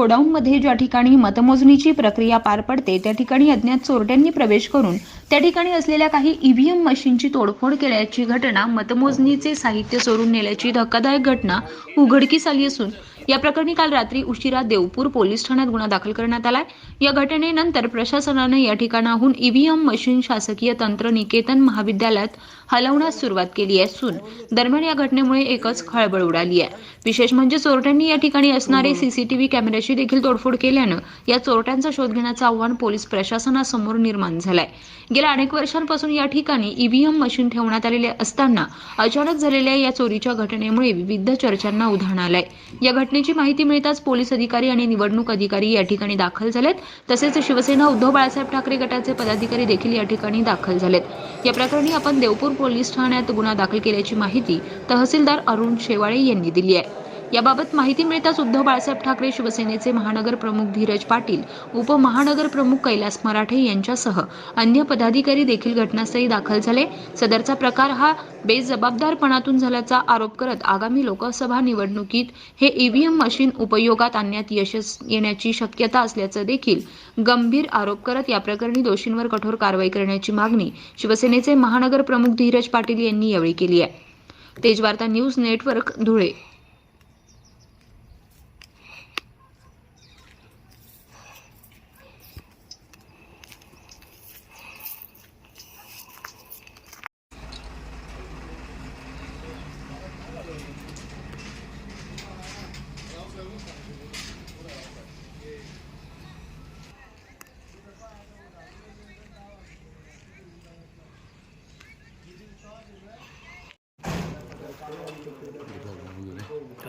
गोडाऊनमध्ये ज्या ठिकाणी मतमोजणीची प्रक्रिया पार पडते त्या ठिकाणी अज्ञात चोरट्यांनी प्रवेश करून त्या ठिकाणी असलेल्या काही ईव्हीएम मशीनची तोडफोड केल्याची घटना मतमोजणीचे साहित्य चोरून नेल्याची धक्कादायक घटना उघडकीस आली असून या प्रकरणी काल रात्री उशिरा देवपूर पोलीस ठाण्यात गुन्हा दाखल करण्यात आलाय. या घटनेनंतर प्रशासनानं या ठिकाणाहून ईव्हीएम मशीन शासकीय तंत्र निकेतन महाविद्यालयात हलवण्यास सुरुवात केली असून दरम्यान या घटनेमुळे एकच खळबळ उडाली आहे. विशेष म्हणजे चोरट्यांनी या ठिकाणी असणारे सीसीटीव्ही कॅमेऱ्याची देखील तोडफोड केल्यानं या चोरट्यांचा शोध घेण्याचं आव्हान पोलीस प्रशासनासमोर निर्माण झालंय. गेल्या अनेक वर्षांपासून या ठिकाणी ईव्हीएम मशीन ठेवण्यात आलेले असताना अचानक झालेल्या या चोरीच्या घटनेमुळे विविध चर्चांना उधाण आलंय. या घटने घटनेची माहिती मिळताच पोलीस अधिकारी आणि निवडणूक अधिकारी या ठिकाणी दाखल झालेत. तसेच शिवसेना उद्धव बाळासाहेब ठाकरे गटाचे पदाधिकारी देखील या ठिकाणी दाखल झालेत. या प्रकरणी आपण देवपूर पोलीस ठाण्यात गुन्हा दाखल केल्याची माहिती तहसीलदार अरुण शेवाळे यांनी दिली आहे. याबाबत माहिती मिळताच उद्धव बाळासाहेब ठाकरे शिवसेनेचे महानगर प्रमुख धीरज पाटील उपमहानगर प्रमुख कैलास मराठे यांच्यासह अन्य पदाधिकारी देखील घटनास्थळी दाखल झाले. सदरचा प्रकार हा बेजबाबदारपणातून झाल्याचा आरोप करत आगामी लोकसभा निवडणुकीत हे ईव्हीएम मशीन उपयोगात आणण्यात यशस येण्याची शक्यता असल्याचं देखील गंभीर आरोप करत या प्रकरणी दोषींवर कठोर कारवाई करण्याची मागणी शिवसेनेचे महानगर प्रमुख धीरज पाटील यांनी यावेळी केली आहे. Tejvarta news network Dhule.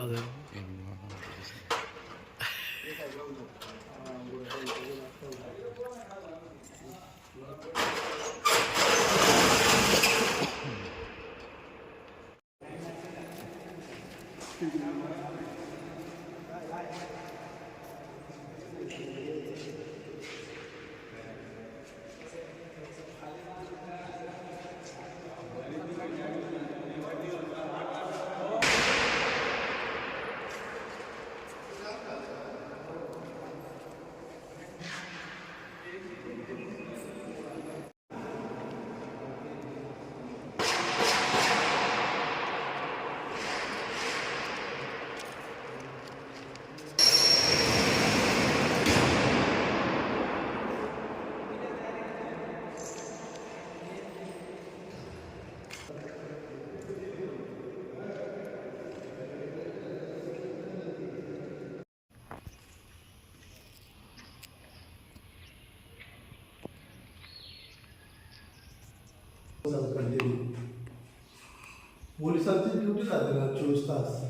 Bakalım. पोलिसांची ड्युटी राहते ना चोवीस तास.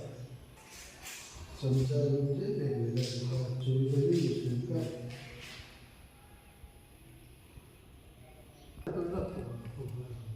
चमचा म्हणजे वेगवेगळ्या चोवीस काय? अ,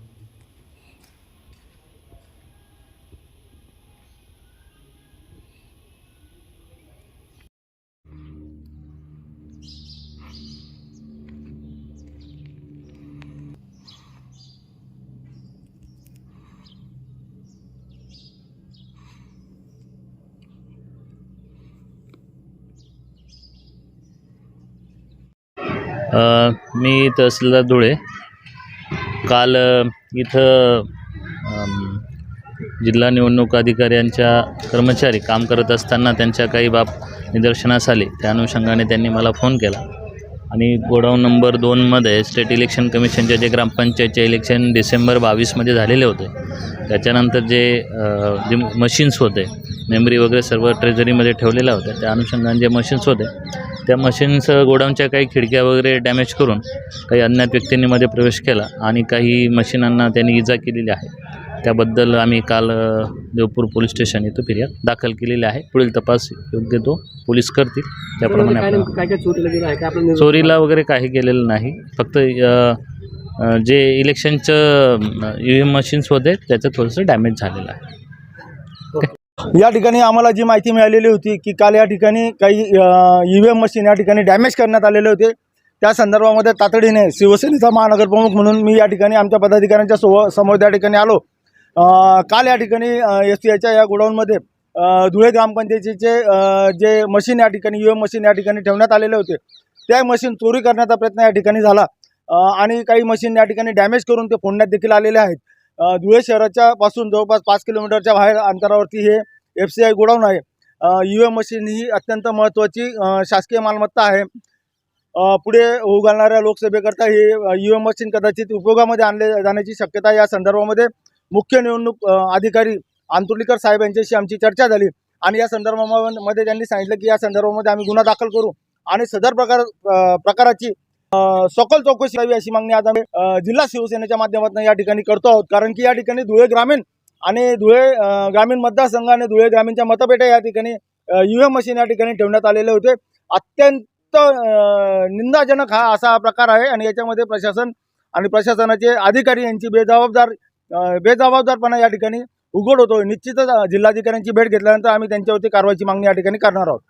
मी तहसीलदार धुळे. काल इथं जिल्हा निवडणूक अधिकाऱ्यांच्या कर्मचारी काम करत असताना त्यांच्या काही बाब निदर्शनास आली. त्या अनुषंगाने त्यांनी मला फोन केला. आणि गोडाऊन नंबर दोनमध्ये स्टेट इलेक्शन कमिशनचे जे ग्रामपंचायतचे इलेक्शन डिसेंबर बावीसमध्ये झालेले होते. त्याच्यानंतर जे जे मशीन्स होते मेमरी वगैरे सर्व ट्रेझरीमध्ये ठेवलेल्या होत्या. त्या अनुषंगाने जे मशीन्स होते त्या मशीन्स गोडाऊनच्या काही खिडक्या वगैरे डॅमेज करून काही अज्ञात व्यक्तींनी मध्ये प्रवेश केला आणि काही मशीनांना त्यांनी इजा केलेली आहे. त्याबद्दल आम्ही काल देवपूर पोलीस स्टेशन इथं फिर्याद दाखल केलेली आहे. पुढील तपास योग्य तो पोलीस करतील. त्याप्रमाणे आपण चोरीला वगैरे काही केलेलं नाही. फक्त जे इलेक्शनचं ई व्ही एम मशीन्स होते त्याचं थोडंसं डॅमेज झालेलं आहे. या ठिकाणी आम्हाला जी माहिती मिळालेली होती की काल या ठिकाणी काही ई व्ही एम मशीन या ठिकाणी डॅमेज करण्यात आलेले होते. त्या संदर्भामध्ये तातडीने शिवसेनेचा महानगरप्रमुख म्हणून मी या ठिकाणी आमच्या पदाधिकाऱ्यांच्या सो समोर त्या ठिकाणी आलो. काल या ठिकाणी एस टी आयच्या या गोडाऊनमध्ये धुळे ग्रामपंचायतीचे जे मशीन या ठिकाणी यू एम मशीन या ठिकाणी ठेवण्यात आलेले होते. त्या मशीन चोरी करण्याचा प्रयत्न या ठिकाणी झाला. आणि काही मशीन या ठिकाणी डॅमेज करून ते फोडण्यात देखील आलेले आहेत. धुळे शहराच्या पासून जवळपास पाच किलोमीटरच्या बाहेर अंतरावरती हे एफ सी आय गोडाऊन आहे. यू एम मशीन ही अत्यंत महत्त्वाची शासकीय मालमत्ता आहे. पुढे होऊ घालणाऱ्या लोकसभेकरता हे यू एम मशीन कदाचित उपयोगामध्ये आणले जाण्याची शक्यता या संदर्भामध्ये मुख्य निवडणूक अधिकारी आंतुर्लीकर साहेब यांच्याशी आमची चर्चा झाली. आणि या संदर्भामध्ये त्यांनी सांगितलं की या संदर्भामध्ये आम्ही गुन्हा दाखल करू. आणि सदर प्रकार प्रकाराची सखोल चौकशी करावी अशी मागणी आज आम्ही जिल्हा शिवसेनेच्या माध्यमातून या ठिकाणी करतो आहोत. कारण की या ठिकाणी धुळे ग्रामीण आणि धुळे ग्रामीण मतदारसंघ आणि धुळे ग्रामीणच्या मतपेट्या या ठिकाणी यू एम मशीन या ठिकाणी ठेवण्यात आलेले होते. अत्यंत निंदाजनक हा असा हा प्रकार आहे आणि याच्यामध्ये प्रशासन आणि प्रशासनाचे अधिकारी यांची बेजबाबदार बेजबाबदारपणा या ठिकाणी उघड होतो निश्चितच जिल्हाधिकाऱ्यांची भेट घेतल्यानंतर आम्ही त्यांच्यावरती कारवाईची मागणी या ठिकाणी करणार आहोत.